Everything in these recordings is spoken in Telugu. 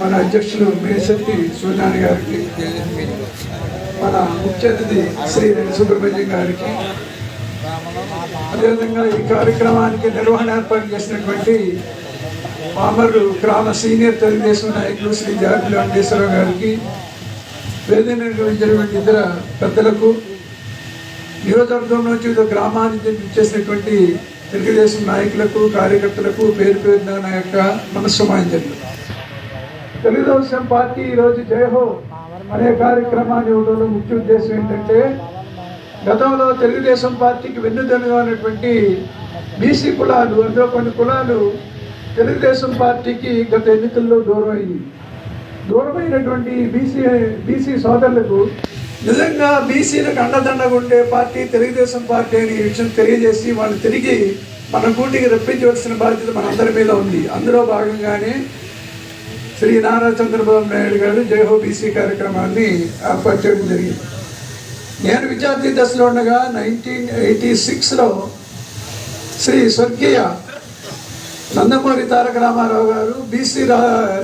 మన అధ్యక్షులు మేశెట్టి సూర్యనారాయణ గారికి మన ముఖ్య అతిథి శ్రీ సుబ్రహ్మణ్యం గారికి అదేవిధంగా ఈ కార్యక్రమానికి నిర్వహణ ఏర్పాటు చేసినటువంటి పామర్రు గ్రామ సీనియర్ తెలుగుదేశం నాయకులు శ్రీ జాతి వెంకటేశ్వరరావు గారికి వేదిక నిర్వహించినటువంటి ఇతర పెద్దలకు నియోజకవర్గం నుంచి గ్రామానికి చేసినటువంటి తెలుగుదేశం నాయకులకు కార్యకర్తలకు పేరు పేరున నా యొక్క మనస్సుమాంజలు. తెలుగుదేశం పార్టీ ఈరోజు జయహో అనే కార్యక్రమాన్ని ఇవ్వడంలో ముఖ్య ఉద్దేశం ఏంటంటే గతంలో తెలుగుదేశం పార్టీకి వెన్నుదన్నుగా బీసీ కులాలు అందులో కొన్ని కులాలు తెలుగుదేశం పార్టీకి గత ఎన్నికల్లో దూరమైంది. దూరమైనటువంటి బీసీ బీసీ సోదరులకు నిజంగా బీసీలకు అండదండగా ఉండే పార్టీ తెలుగుదేశం పార్టీ అనే విషయం తెలియజేసి వాళ్ళు తిరిగి మన గూటికి రప్పించవలసిన బాధ్యత మనందరి మీద ఉంది. అందులో భాగంగానే శ్రీ నారా చంద్రబాబు నాయుడు గారు జయహో బీసీ కార్యక్రమాన్ని ఏర్పాటు చేయడం జరిగింది. నేను విద్యార్థి దశలో ఉండగా నైన్టీన్ ఎయిటీ సిక్స్లో శ్రీ స్వర్గీయ నందమూరి తారక రామారావు గారు బీసీ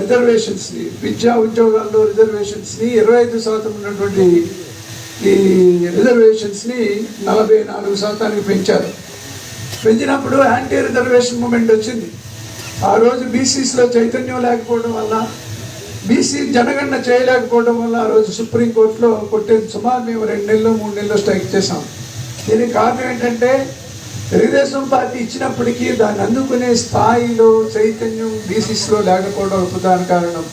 రిజర్వేషన్స్ని విద్యా ఉద్యోగాల్లో రిజర్వేషన్స్ని ఇరవై ఐదు శాతం ఉన్నటువంటి ఈ రిజర్వేషన్స్ని నలభై నాలుగు శాతానికి పెంచారు. పెంచినప్పుడు యాంటీ రిజర్వేషన్ మూమెంట్ వచ్చింది. ఆ రోజు బీసీస్లో చైతన్యం లేకపోవడం వల్ల బీసీ జనగణన చేయలేకపోవడం వల్ల ఆ రోజు సుప్రీంకోర్టులో కొట్టేది సుమారు మేము రెండు నెలలు మూడు నెలలు స్ట్రైక్ చేసాం దీనికి కారణం ఏంటంటే తెలుగుదేశం పార్టీ ఇచ్చినప్పటికీ దాన్ని అందుకునే స్థాయిలో చైతన్యం బీసీస్లో లేకపోవడం ఒక ప్రధాన కారణం.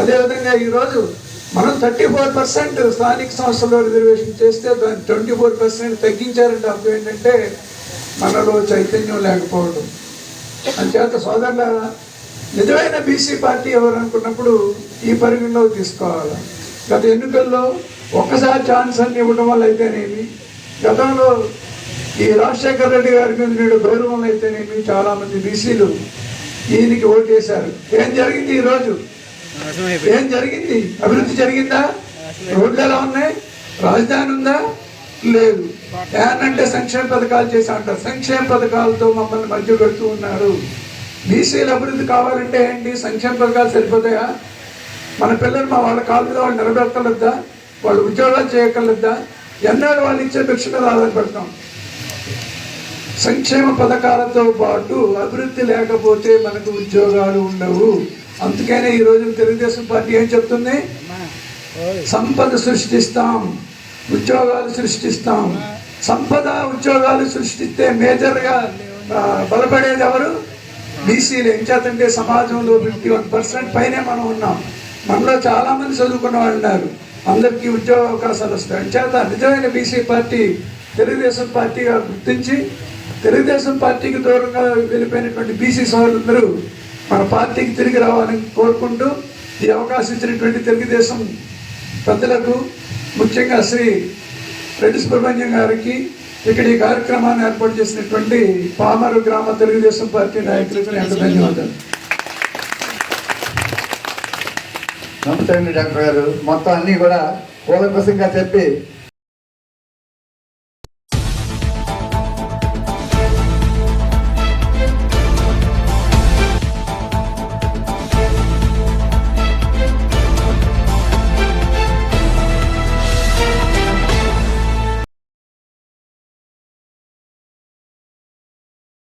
అదేవిధంగా ఈరోజు మనం థర్టీ ఫోర్ పర్సెంట్ స్థానిక సంస్థల్లో రిజర్వేషన్ చేస్తే దాన్ని ట్వంటీ ఫోర్ పర్సెంట్ తగ్గించారంటే అర్థం ఏంటంటే మనలో చైతన్యం లేకపోవడం. అంచేత సోదరులారా నిజమైన బీసీ పార్టీ ఎవరు అనుకున్నప్పుడు ఈ పరిగణలోకి తీసుకోవాలి. గత ఎన్నికల్లో ఒక్కసారి ఛాన్స్ అని ఇవ్వడం వల్ల అయితేనేమి గతంలో ఈ రాజశేఖర రెడ్డి గారి మీద నేడు గౌరవం అయితేనేమి చాలామంది బీసీలు ఈయనకి ఓటేశారు ఏం జరిగింది ఈరోజు? ఏం జరిగింది? అభివృద్ధి జరిగిందా? రోడ్లు ఎలా ఉన్నాయి? రాజధాని ఉందా? లేదు. ఏనంటే సంక్షేమ పథకాలు చేసి అంటారు సంక్షేమ పథకాలతో మమ్మల్ని మధ్య పెడుతూ ఉన్నారు. బీసీల అభివృద్ధి కావాలంటే ఏంటి? సంక్షేమ పథకాలు సరిపోతాయా? మన పిల్లలు మా వాళ్ళ కాలు మీద వాళ్ళు నిలబెట్టగలద్దా వాళ్ళు ఉద్యోగాలు చేయగలద్దా ఎన్నాడు వాళ్ళు ఇచ్చే భిక్ష మీద ఆధారపడతాం. సంక్షేమ పథకాలతో పాటు అభివృద్ధి లేకపోతే మనకు ఉద్యోగాలు ఉండవు. అందుకనే ఈరోజు తెలుగుదేశం పార్టీ ఏం చెప్తుంది? సంపద సృష్టిస్తాం. ఉద్యోగాలు సృష్టిస్తాం. సంపద ఉద్యోగాలు సృష్టిస్తే మేజర్గా బలపడేది ఎవరు? బీసీలు. ఏం చేతంటే సమాజంలో ఫిఫ్టీ వన్ పర్సెంట్ పైనే మనం ఉన్నాం. మనలో చాలామంది చదువుకున్న వాళ్ళు ఉన్నారు. అందరికీ ఉద్యోగ అవకాశాలు వస్తాయి. అంచేత నిజమైన బీసీ పార్టీ తెలుగుదేశం పార్టీగా గుర్తించి తెలుగుదేశం పార్టీకి దూరంగా వెళ్ళిపోయినటువంటి బీసీ సోదరులందరూ మన పార్టీకి తిరిగి రావాలని కోరుకుంటూ ఈ అవకాశం ఇచ్చినటువంటి తెలుగుదేశం పెద్దలకు ముఖ్యంగా శ్రీ రెడ్డి సుబ్రహ్మణ్యం గారికి ఇక్కడ ఈ కార్యక్రమాన్ని ఏర్పాటు చేసినటువంటి పామరు గ్రామ తెలుగుదేశం పార్టీ నాయకులకు ఎంత ధన్యవాదాలు. నమస్తే అండి డాక్టర్ గారు. మొత్తం అన్నీ కూడా కూలంకసంగా చెప్పి